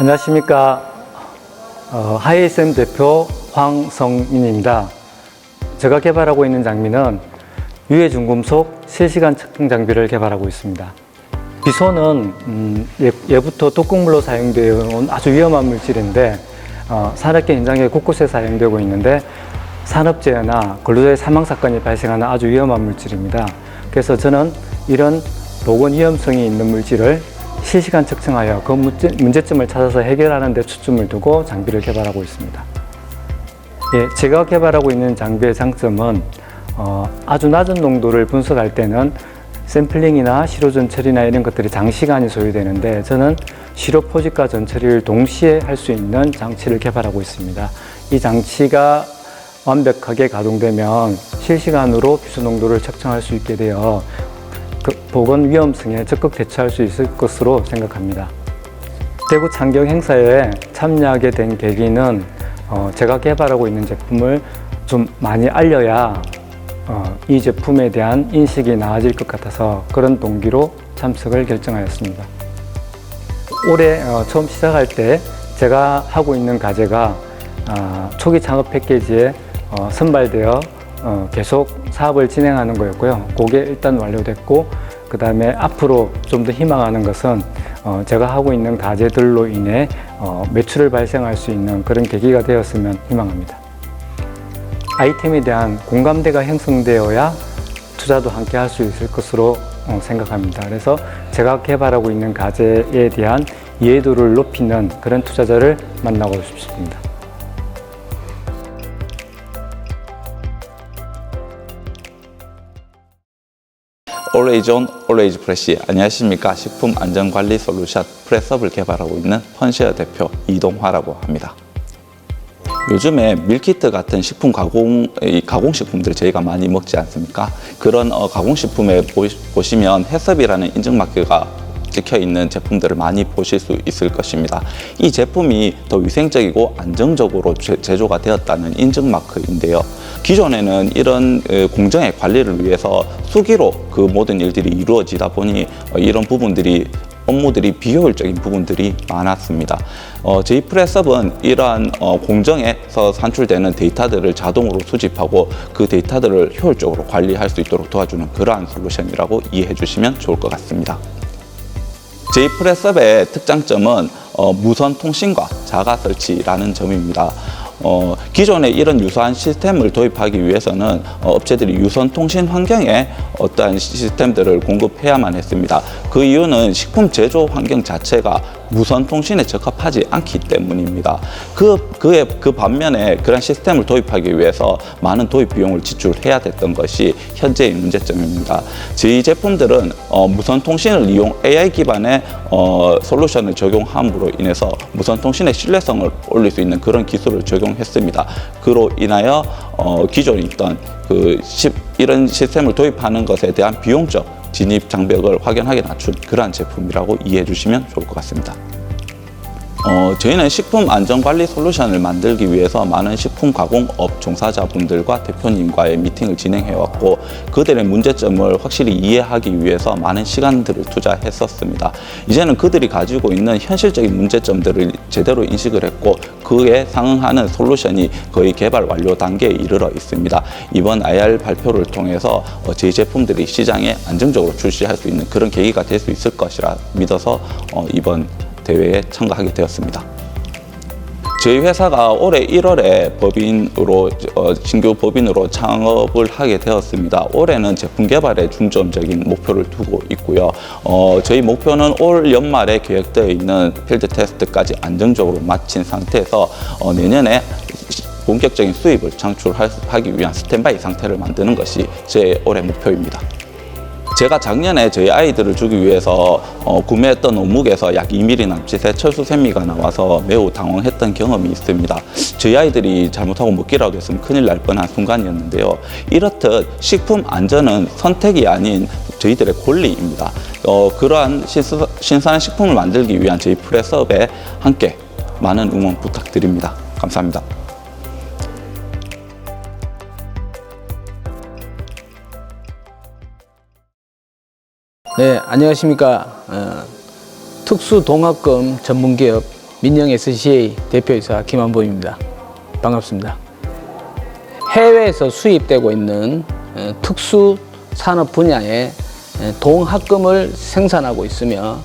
안녕하십니까. 어, 하이SM 대표 황성인입니다. 제가 개발하고 있는 장비는 유해 중금속 실시간 측정 장비를 개발하고 있습니다. 비소는 음, 예, 예부터 독극물로 사용되어 온 아주 위험한 물질인데 어, 산업계 현장에 곳곳에 사용되고 있는데 산업재해나 근로자의 사망 사건이 발생하는 아주 위험한 물질입니다. 그래서 저는 이런 보건 위험성이 있는 물질을 실시간 측정하여 그 문제, 문제점을 찾아서 해결하는 데 초점을 두고 장비를 개발하고 있습니다. 예, 제가 개발하고 있는 장비의 장점은 어, 아주 낮은 농도를 분석할 때는 샘플링이나 시료 전처리나 이런 것들이 장시간이 소요되는데 저는 시료 포집과 전처리를 동시에 할 수 있는 장치를 개발하고 있습니다. 이 장치가 완벽하게 가동되면 실시간으로 비소 농도를 측정할 수 있게 되어 그 보건 위험성에 적극 대처할 수 있을 것으로 생각합니다. 대구 창경 행사에 참여하게 된 계기는 어, 제가 개발하고 있는 제품을 좀 많이 알려야 어, 이 제품에 대한 인식이 나아질 것 같아서 그런 동기로 참석을 결정하였습니다. 올해 어, 처음 시작할 때 제가 하고 있는 과제가 아, 초기 창업 패키지에 어, 선발되어 어, 계속 사업을 진행하는 거였고요. 그게 일단 완료됐고 그 다음에 앞으로 좀 더 희망하는 것은 어, 제가 하고 있는 과제들로 인해 어, 매출을 발생할 수 있는 그런 계기가 되었으면 희망합니다. 아이템에 대한 공감대가 형성되어야 투자도 함께 할 수 있을 것으로 어, 생각합니다. 그래서 제가 개발하고 있는 과제에 대한 이해도를 높이는 그런 투자자를 만나고 싶습니다. On, always fresh. 안녕하십니까. 식품 안전관리 솔루션 프레섭을 개발하고 있는 펀시어 대표 이동화라고 합니다. 요즘에 밀키트 같은 식품 가공, 이 가공식품들 저희가 많이 먹지 않습니까? 그런 어, 가공식품에 보시, 보시면 해썹이라는 인증마크가 찍혀 있는 제품들을 많이 보실 수 있을 것입니다. 이 제품이 더 위생적이고 안정적으로 제, 제조가 되었다는 인증 마크인데요. 기존에는 이런 어, 공정의 관리를 위해서 수기로 그 모든 일들이 이루어지다 보니 어, 이런 부분들이 업무들이 비효율적인 부분들이 많았습니다. 어, 저희 프레섭은 이러한 어, 공정에서 산출되는 데이터들을 자동으로 수집하고 그 데이터들을 효율적으로 관리할 수 있도록 도와주는 그러한 솔루션이라고 이해해 주시면 좋을 것 같습니다. 프레섭의 특장점은 어, 무선 통신과 자가 설치라는 점입니다. 어, 기존에 이런 유사한 시스템을 도입하기 위해서는 어, 업체들이 유선 통신 환경에 어떠한 시스템들을 공급해야만 했습니다. 그 이유는 식품 제조 환경 자체가 무선 통신에 적합하지 않기 때문입니다. 그, 그의, 그 반면에 그런 시스템을 도입하기 위해서 많은 도입 비용을 지출해야 됐던 것이 현재의 문제점입니다. 저희 제품들은 어, 무선 통신을 이용 AI 기반의 어, 솔루션을 적용함으로 인해서 무선 통신의 신뢰성을 올릴 수 있는 그런 기술을 적용했습니다. 그로 인하여 어, 기존에 있던 그 시, 이런 시스템을 도입하는 것에 대한 비용적 진입 장벽을 확연하게 낮춘 그러한 제품이라고 이해해 주시면 좋을 것 같습니다. 어, 저희는 식품 안전 관리 솔루션을 만들기 위해서 많은 식품 가공업 종사자분들과 대표님과의 미팅을 진행해 왔고 그들의 문제점을 확실히 이해하기 위해서 많은 시간들을 투자했었습니다. 이제는 그들이 가지고 있는 현실적인 문제점들을 제대로 인식을 했고 그에 상응하는 솔루션이 거의 개발 완료 단계에 이르러 있습니다. 이번 IR 발표를 통해서 어, 저희 제품들이 시장에 안정적으로 출시할 수 있는 그런 계기가 될 수 있을 것이라 믿어서 어, 이번 대회에 참가하게 되었습니다. 저희 회사가 올해 1월에 법인으로 어, 신규 법인으로 창업을 하게 되었습니다. 올해는 제품 개발에 중점적인 목표를 두고 있고요. 어, 저희 목표는 올 연말에 계획되어 있는 필드 테스트까지 안정적으로 마친 상태에서 어, 내년에 본격적인 수입을 창출하기 위한 스탠바이 상태를 만드는 것이 제 올해 목표입니다. 제가 작년에 저희 아이들을 주기 위해서 어, 구매했던 노묵에서 약 2mm 남짓의 철수 세미가 나와서 매우 당황했던 경험이 있습니다. 저희 아이들이 잘못하고 먹기라도 했으면 큰일 날 뻔한 순간이었는데요. 이렇듯 식품 안전은 선택이 아닌 저희들의 권리입니다. 어, 그러한 신수, 신선한 식품을 만들기 위한 저희 프레스업에 함께 많은 응원 부탁드립니다. 감사합니다. 네, 안녕하십니까. 어, 특수동학금 전문기업 민영 SCA 대표이사 김한범입니다. 반갑습니다. 해외에서 수입되고 있는 어, 특수 산업 분야의 에, 동학금을 생산하고 있으며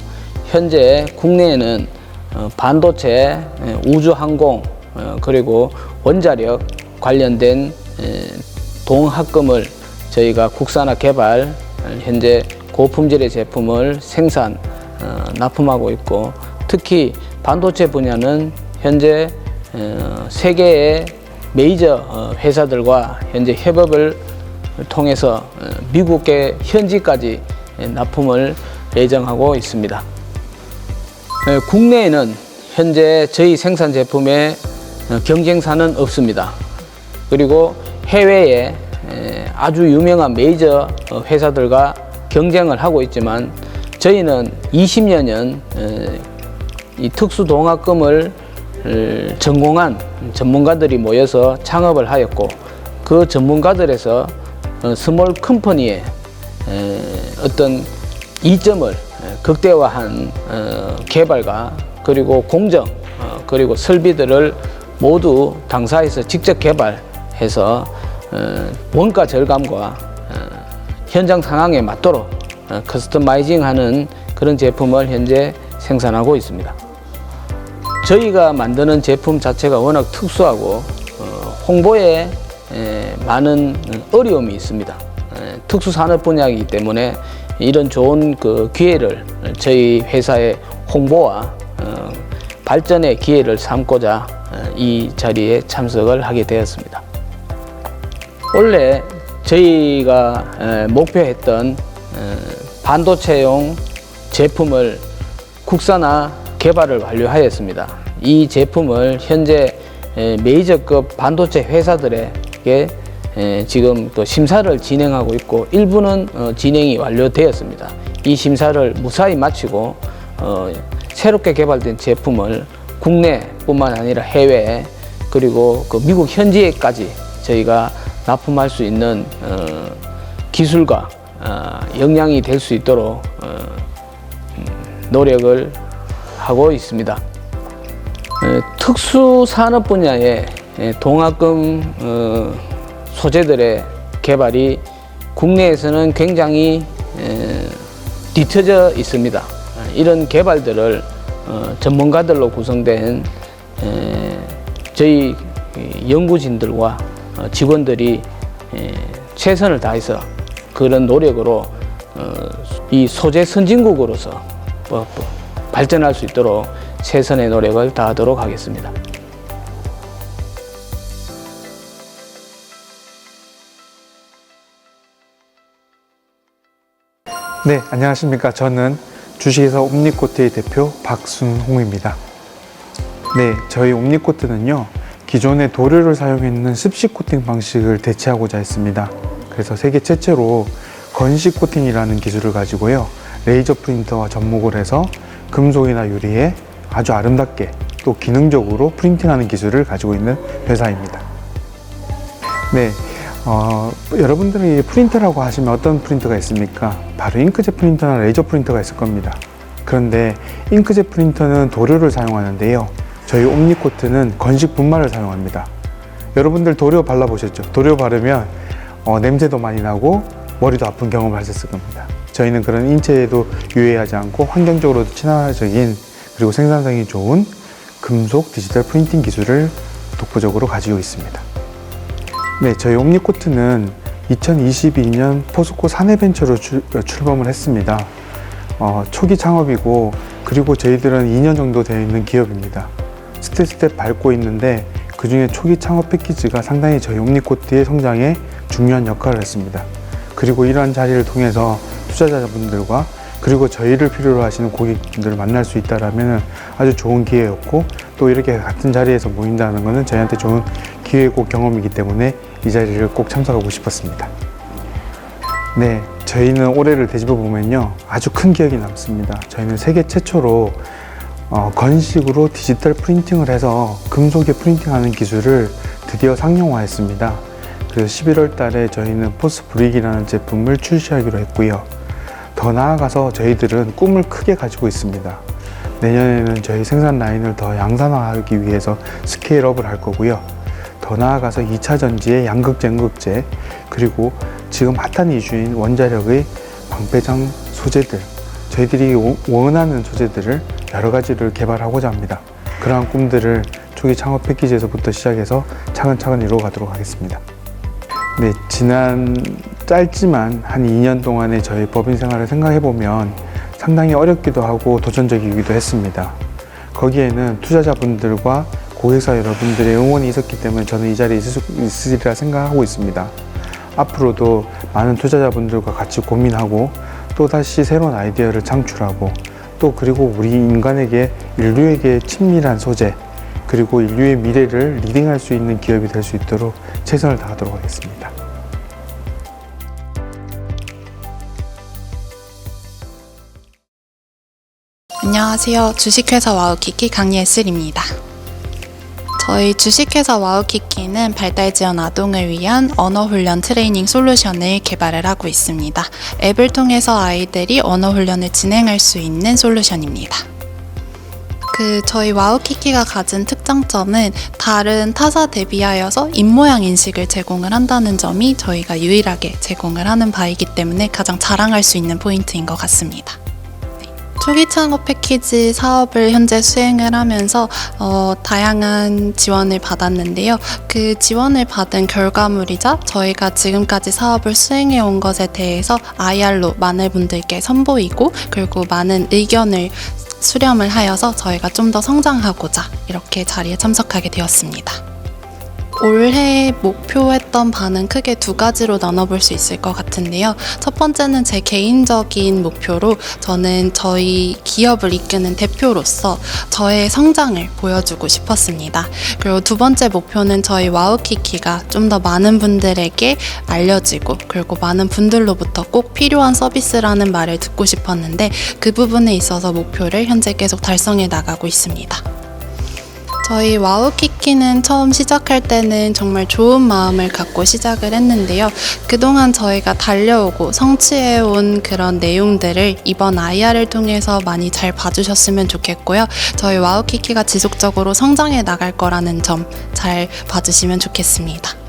현재 국내에는 어, 반도체, 에, 우주항공 어, 그리고 원자력 관련된 에, 동학금을 저희가 국산화 개발 어, 현재 고품질의 제품을 생산 어, 납품하고 있고 특히 반도체 분야는 현재 어, 세계의 메이저 어, 회사들과 현재 협업을 통해서 어, 미국의 현지까지 예, 납품을 예정하고 있습니다. 에, 국내에는 현재 저희 생산 제품의 어, 경쟁사는 없습니다. 그리고 해외에 에, 아주 유명한 메이저 어, 회사들과 경쟁을 하고 있지만 저희는 20여 년 이 특수 동학금을 을 전공한 전문가들이 모여서 창업을 하였고 그 전문가들에서 어, 스몰 컴퍼니의 에, 어떤 이점을 에, 극대화한 어, 개발과 그리고 공정 어, 그리고 설비들을 모두 당사에서 직접 개발해서 어, 원가 절감과 어, 현장 상황에 맞도록 어, 커스터마이징하는 그런 제품을 현재 생산하고 있습니다. 저희가 만드는 제품 자체가 워낙 특수하고 어, 홍보에 에, 많은 어려움이 있습니다. 에, 특수 산업 분야이기 때문에 이런 좋은 그 기회를 저희 회사의 홍보와 어, 발전의 기회를 삼고자 어, 이 자리에 참석을 하게 되었습니다. 원래 저희가 에, 목표했던 에, 반도체용 제품을 국산화 개발을 완료하였습니다. 이 제품을 현재 에, 메이저급 반도체 회사들에게 에, 지금 그 심사를 진행하고 있고 일부는 어, 진행이 완료되었습니다. 이 심사를 무사히 마치고 어, 새롭게 개발된 제품을 국내뿐만 아니라 해외 그리고 그 미국 현지에까지 저희가 납품할 수 있는 어, 기술과 어, 역량이 될 수 있도록 어, 음, 노력을 하고 있습니다. 에, 특수 산업 분야의 에, 동학금 어, 소재들의 개발이 국내에서는 굉장히 에, 뒤처져 있습니다. 아, 이런 개발들을 어, 전문가들로 구성된 에, 저희 이 연구진들과 어, 직원들이 에, 최선을 다해서 그런 노력으로 어, 이 소재 선진국으로서 뭐, 뭐, 발전할 수 있도록 최선의 노력을 다하도록 하겠습니다. 네, 안녕하십니까. 저는 주식회사 옴니코트의 대표 박순홍입니다. 네, 저희 옴니코트는요, 기존의 도료를 사용했는 습식 코팅 방식을 대체하고자 했습니다. 그래서 세계 최초로 건식 코팅이라는 기술을 가지고요, 레이저 프린터와 접목을 해서 금속이나 유리에 아주 아름답게 또 기능적으로 프린팅하는 기술을 가지고 있는 회사입니다. 네, 어, 여러분들이 프린터라고 하시면 어떤 프린터가 있습니까? 바로 잉크젯 프린터나 레이저 프린터가 있을 겁니다. 그런데 잉크젯 프린터는 도료를 사용하는데요. 저희 옴니코트는 건식 분말을 사용합니다. 여러분들 도료 발라보셨죠? 도료 바르면 어, 냄새도 많이 나고 머리도 아픈 경험을 하셨을 겁니다. 저희는 그런 인체에도 유해하지 않고 환경적으로도 친화적인 그리고 생산성이 좋은 금속 디지털 프린팅 기술을 독보적으로 가지고 있습니다. 네, 저희 옴니코트는 2022년 포스코 사내벤처로 출, 출범을 했습니다. 어, 초기 창업이고 그리고 저희들은 2년 정도 되어 있는 기업입니다. 스텝 스텝 밟고 있는데 그 중에 초기 창업 패키지가 상당히 저희 옴니코트의 성장에 중요한 역할을 했습니다. 그리고 이러한 자리를 통해서 투자자분들과 그리고 저희를 필요로 하시는 고객분들을 만날 수 있다라면 아주 좋은 기회였고 또 이렇게 같은 자리에서 모인다는 것은 저희한테 좋은 기회고 경험이기 때문에 이 자리를 꼭 참석하고 싶었습니다. 네, 저희는 올해를 되짚어 보면요 아주 큰 기억이 남습니다. 저희는 세계 최초로 어, 건식으로 디지털 프린팅을 해서 금속에 프린팅하는 기술을 드디어 상용화했습니다. 그래서 11월 달에 저희는 포스 브릭이라는 제품을 출시하기로 했고요. 더 나아가서 저희들은 꿈을 크게 가지고 있습니다. 내년에는 저희 생산 라인을 더 양산화하기 위해서 스케일업을 할 거고요. 더 나아가서 2차 전지의 양극재응극재 그리고 지금 핫한 이슈인 원자력의 방패장 소재들 저희들이 원하는 소재들을 여러 가지를 개발하고자 합니다. 그러한 꿈들을 초기 창업 패키지에서부터 시작해서 차근차근 이루어가도록 하겠습니다. 네, 지난 짧지만 한 2년 동안의 저희 법인 생활을 생각해 보면 상당히 어렵기도 하고 도전적이기도 했습니다. 거기에는 투자자분들과 고객사 여러분들의 응원이 있었기 때문에 저는 이 자리에 있을 수 있으리라 생각하고 있습니다. 앞으로도 많은 투자자분들과 같이 고민하고 또 다시 새로운 아이디어를 창출하고 또 그리고 우리 인간에게 인류에게 친밀한 소재 그리고 인류의 미래를 리딩할 수 있는 기업이 될 수 있도록 최선을 다하도록 하겠습니다. 안녕하세요. 주식회사 와우키키 강예슬입니다. 저희 주식회사 와우키키는 발달 지원 아동을 위한 언어 훈련 트레이닝 솔루션을 개발을 하고 있습니다. 앱을 통해서 아이들이 언어 훈련을 진행할 수 있는 솔루션입니다. 그 저희 와우키키가 가진 특장점은 다른 타사 대비하여서 입모양 인식을 제공을 한다는 점이 저희가 유일하게 제공을 하는 바이기 때문에 가장 자랑할 수 있는 포인트인 것 같습니다. 초기 창업 패키지 사업을 현재 수행을 하면서 어, 다양한 지원을 받았는데요. 그 지원을 받은 결과물이자 저희가 지금까지 사업을 수행해 온 것에 대해서 IR로 많은 분들께 선보이고 그리고 많은 의견을 수렴을 하여서 저희가 좀 더 성장하고자 이렇게 자리에 참석하게 되었습니다. 올해 목표했던 바는 크게 두 가지로 나눠볼 수 있을 것 같은데요. 첫 번째는 제 개인적인 목표로 저는 저희 기업을 이끄는 대표로서 저의 성장을 보여주고 싶었습니다. 그리고 두 번째 목표는 저희 와우키키가 좀 더 많은 분들에게 알려지고 그리고 많은 분들로부터 꼭 필요한 서비스라는 말을 듣고 싶었는데 그 부분에 있어서 목표를 현재 계속 달성해 나가고 있습니다. 저희 와우키키는 처음 시작할 때는 정말 좋은 마음을 갖고 시작을 했는데요. 그동안 저희가 달려오고 성취해온 그런 내용들을 이번 IR을 통해서 많이 잘 봐주셨으면 좋겠고요. 저희 와우키키가 지속적으로 성장해 나갈 거라는 점 잘 봐주시면 좋겠습니다.